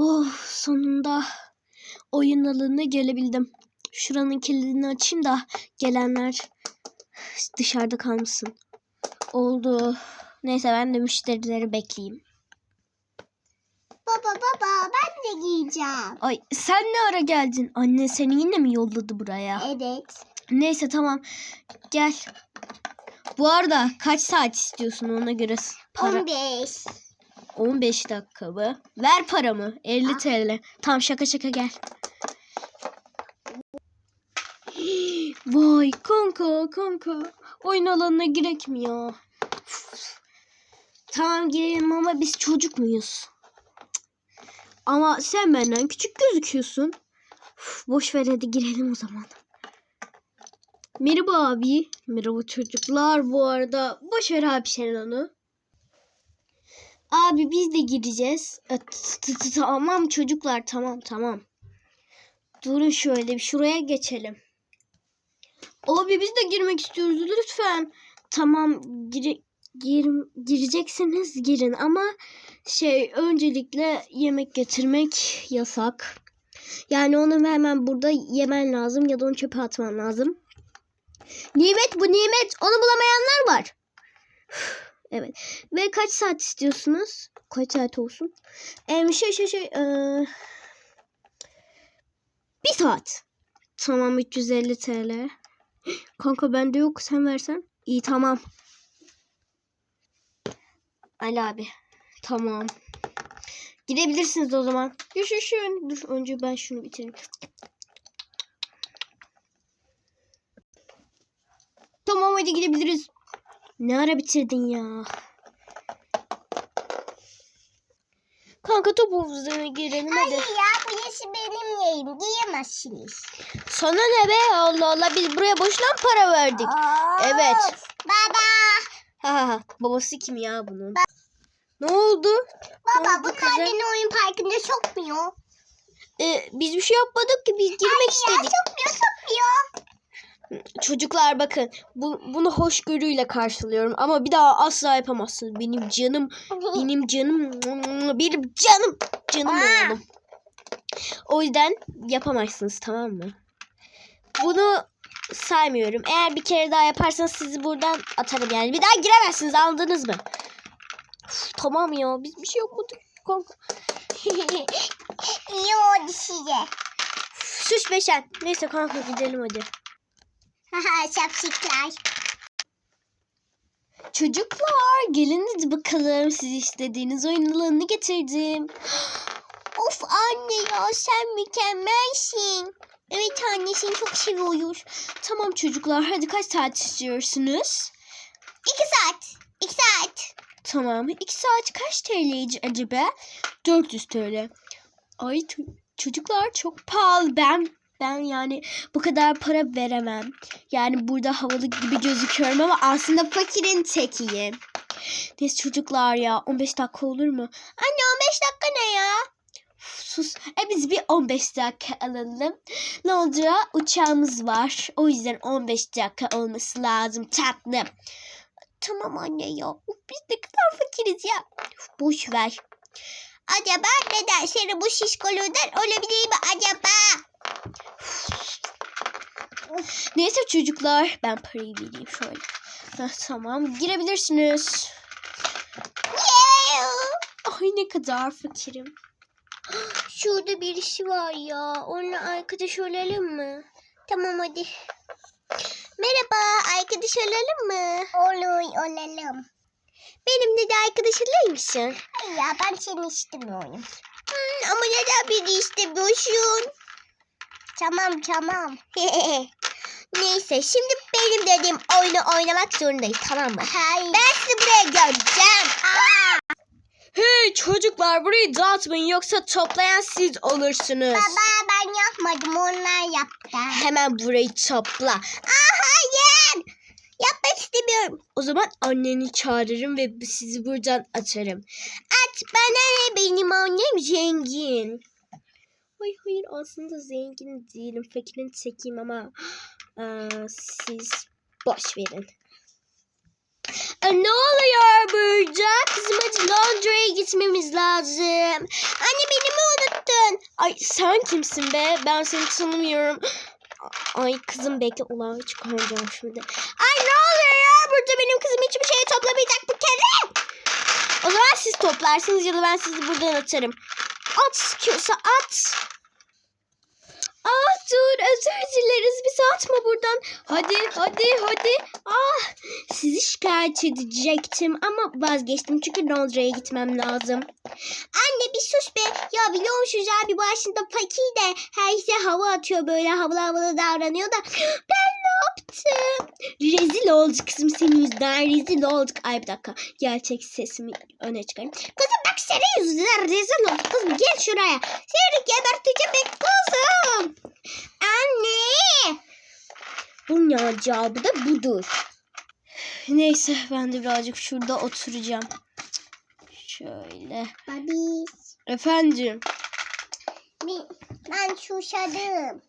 Oh sonunda oyun alanına gelebildim. Şuranın kilidini açayım da gelenler dışarıda kalmasın. Oldu. Neyse ben de müşterileri bekleyeyim. Baba baba ben de giyeceğim. Ay sen ne ara geldin? Anne seni yine mi yolladı buraya? Evet. Neyse tamam. Gel. Bu arada kaç saat istiyorsun ona göre para 15. 15 dakika mı? Ver paramı. 50 TL. Tamam şaka şaka gel. Vay kanka kanka. Oyun alanına girek mi ya? Tamam girelim ama biz çocuk muyuz? Ama sen benden küçük gözüküyorsun. Üf, boş ver hadi girelim o zaman. Merhaba abi. Merhaba çocuklar bu arada. Boş ver abi sen onu. Abi biz de gireceğiz. E, Tamam çocuklar tamam tamam. Durun şöyle bir şuraya geçelim. Abi biz de girmek istiyoruz lütfen. Tamam gire, gir, gireceksiniz girin ama şey öncelikle yemek getirmek yasak. Yani onu hemen burada yemen lazım ya da onu çöpe atman lazım. Nimet bu nimet onu bulamayanlar var. Evet. Ve kaç saat istiyorsunuz? Kaç saat olsun? Ee, şey şey şey. ee, bir saat. Tamam 350 TL. Kanka bende yok sen versen. İyi tamam. Ali abi. Tamam. Gidebilirsiniz o zaman. Yaşasın. Dur önce ben şunu bitireyim. Tamam hadi gidebiliriz. Ne ara bitirdin ya? Kanka topumuza girelim hadi. Hayır ya burası benim yerim. Giyemezsiniz. Sana ne be? Allah Allah biz buraya boşuna mı para verdik? Evet. Baba. Ha ha. Babası kim ya bunun? Ne oldu? Baba oldu bunlar kızım? beni oyun parkında sokmuyor. Ee, biz bir şey yapmadık ki biz girmek Ya istedik. sokmuyor sokmuyor. Çocuklar bakın bu, bunu hoşgörüyle karşılıyorum ama bir daha asla yapamazsınız. Benim canım benim canım benim canım canım oğlum. O yüzden yapamazsınız tamam mı? Bunu saymıyorum. Eğer bir kere daha yaparsanız sizi buradan atarım yani. Bir daha giremezsiniz anladınız mı? Uf, tamam ya biz bir şey yapmadık. Kanka. İyi oldu size. Sus Beşen. Neyse kanka gidelim hadi. Haha şapşikler. Çocuklar gelin hadi bakalım siz istediğiniz oyun alanını getirdim. Of anne ya sen mükemmelsin. Evet anne seni çok seviyoruz. Tamam çocuklar hadi kaç saat istiyorsunuz? İki saat. İki saat. Tamam. 2 saat kaç TL acaba? 400 TL. Ay ço- çocuklar çok pahalı. Ben ben yani bu kadar para veremem. Yani burada havalı gibi gözüküyorum ama aslında fakirin tekiyim. Neyse çocuklar ya 15 dakika olur mu? Anne 15 dakika ne ya? Uf, Sus. E biz bir 15 dakika alalım. Londra uçağımız var. O yüzden 15 dakika olması lazım tatlım. Tamam anne ya. Uf, biz ne kadar fakiriz ya. Uf, boş ver. Acaba neden seni bu şişkoluden olabilir mi acaba? Neyse çocuklar ben parayı vereyim şöyle. Heh, tamam girebilirsiniz. Ay ne kadar fakirim. Şurada birisi var ya. Onunla arkadaş olalım mı? Tamam hadi. Merhaba arkadaş olalım mı? Olur olalım. Benimle de arkadaş olur musun? Hayır ya ben seni istemiyorum. Hmm, ama neden beni istemiyorsun? Tamam tamam. Neyse şimdi benim dediğim oyunu oynamak zorundayız tamam mı? Hayır. Ben sizi buraya göreceğim. Aa, Hey çocuklar burayı dağıtmayın yoksa toplayan siz olursunuz. baba ben yapmadım onlar yaptı. Hemen burayı topla. Aa, hayır. Yapmak istemiyorum. O zaman anneni çağırırım ve sizi buradan atarım. At bana ne benim annem zengin. Hayır hayır aslında zengin değilim. Fakirin tekiyim ama eee, siz boş verin. E, ne oluyor burada? Kızım hadi Londra'ya gitmemiz lazım. Anne beni mi unuttun? Ay sen kimsin be? Ben seni tanımıyorum. Ay kızım bekle ulan çıkaracağım şimdi. Ay ne oluyor ya? Burada benim kızım hiçbir şey toplamayacak bir kere. O zaman siz toplarsınız ya da ben sizi buradan atarım. At sıkıyorsa at. Ah dur özür dileriz bizi atma buradan. Hadi hadi hadi. Ah sizi şikayet edecektim ama vazgeçtim çünkü Londra'ya gitmem lazım. Anne bir sus be. Ya biliyor musun abi başında fakir de her şey hava atıyor böyle havalı havalı davranıyor da. Ben ne yaptım? Rezil olduk kızım senin yüzünden rezil olduk. Ay bir dakika gerçek sesimi öne çıkarayım. Kızım bak senin yüzünden rezil olduk. Kızım gel şuraya. Seni geberteceğim be kızım. Anne. Cevabı da budur. Neyse ben de birazcık şurada oturacağım. Şöyle. Babi. Efendim. Ben şuşadım.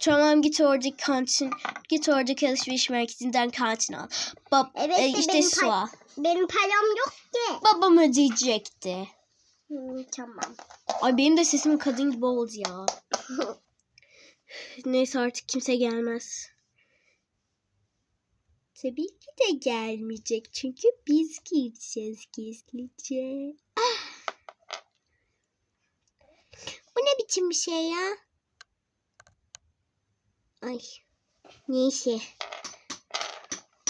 Tamam git oradaki kantin. Git oradaki alışveriş merkezinden kantin al. Bab Evet e, işte benim su al. Benim param yok ki. Babam ödeyecekti. Hmm, tamam. Ay benim de sesim kadın gibi oldu ya. Neyse artık kimse gelmez. Tabii ki de gelmeyecek çünkü biz gideceğiz gizlice. Bu ne biçim bir şey ya? Ay. Neyse.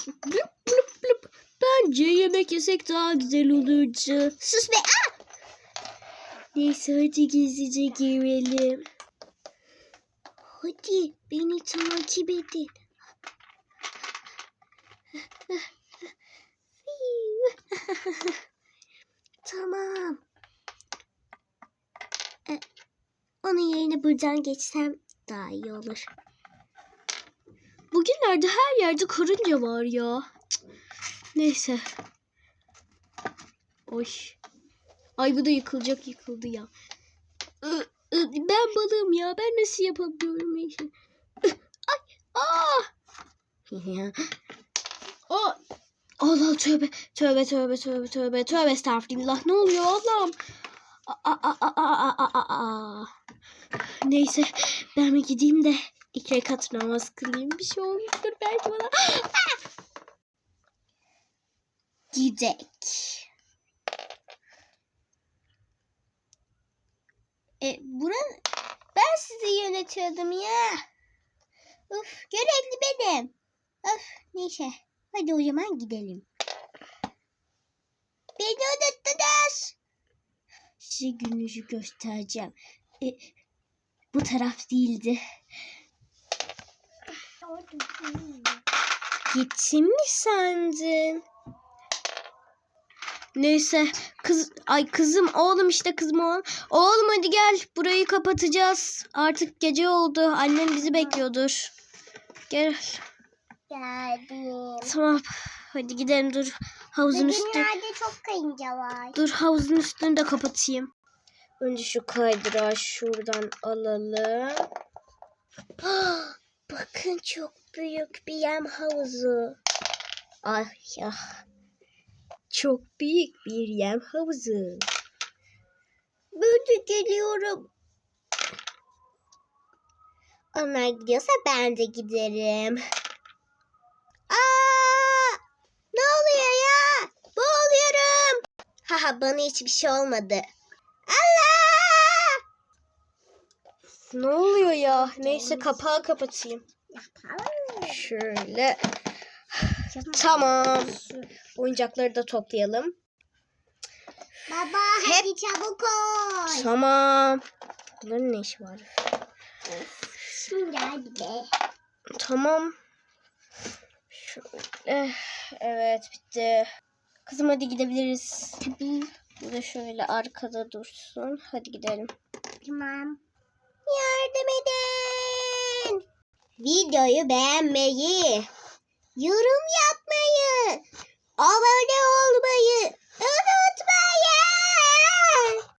Blup blup blup. Bence yemek yesek daha güzel olurdu. Sus be. Aa! Neyse hadi gizlice girelim. Hadi beni takip edin. tamam. E, onun yerine buradan geçsem daha iyi olur. Bugünlerde her yerde karınca var ya. Neyse. Oy. Ay bu da yıkılacak yıkıldı ya. Ü, Ben balığım ya. Ben nasıl yapabiliyorum işi? Ay. Aa. Aa. Allah tövbe. Tövbe tövbe tövbe tövbe. Tövbe estağfurullah. Ne oluyor Allah'ım? Neyse ben bir gideyim de iki rekat namaz kılayım. Bir şey olmuştur belki bana. Gidek. E, buranın... Ben sizi yönetiyordum ya. Uf, görevli benim. Of, neyse. Hadi o zaman gidelim. Beni unuttunuz. Size gününüzü göstereceğim. E, bu taraf değildi. Gittim mi sandın? Neyse kız ay kızım oğlum işte kızım oğlum. Oğlum hadi gel burayı kapatacağız. Artık gece oldu. Annem bizi bekliyordur. Gel. Geldim. Tamam. Hadi gidelim dur. Havuzun üstü. dünyada çok kayınca var. Dur havuzun üstünü de kapatayım. Önce şu kaydırağı şuradan alalım. Bakın çok büyük bir yem havuzu. Ay ya. Çok büyük bir yem havuzu. De geliyorum. Onlar gidiyorsa ben de giderim. Aa! Ne oluyor ya? Boğuluyorum. Haha bana hiçbir şey olmadı. Allah! Ne oluyor ya? Neyse kapağı kapatayım. Şöyle. Tamam. Oyuncakları da toplayalım. Baba hadi çabuk ol. Tamam. Bunların ne işi var? Şimdi hadi be. Tamam. Şöyle. Evet bitti. Kızım hadi gidebiliriz. Tabii. Bu da şöyle arkada dursun. Hadi gidelim. Tamam. Yardım edin. Videoyu beğenmeyi, yorum yapmayı, abone olmayı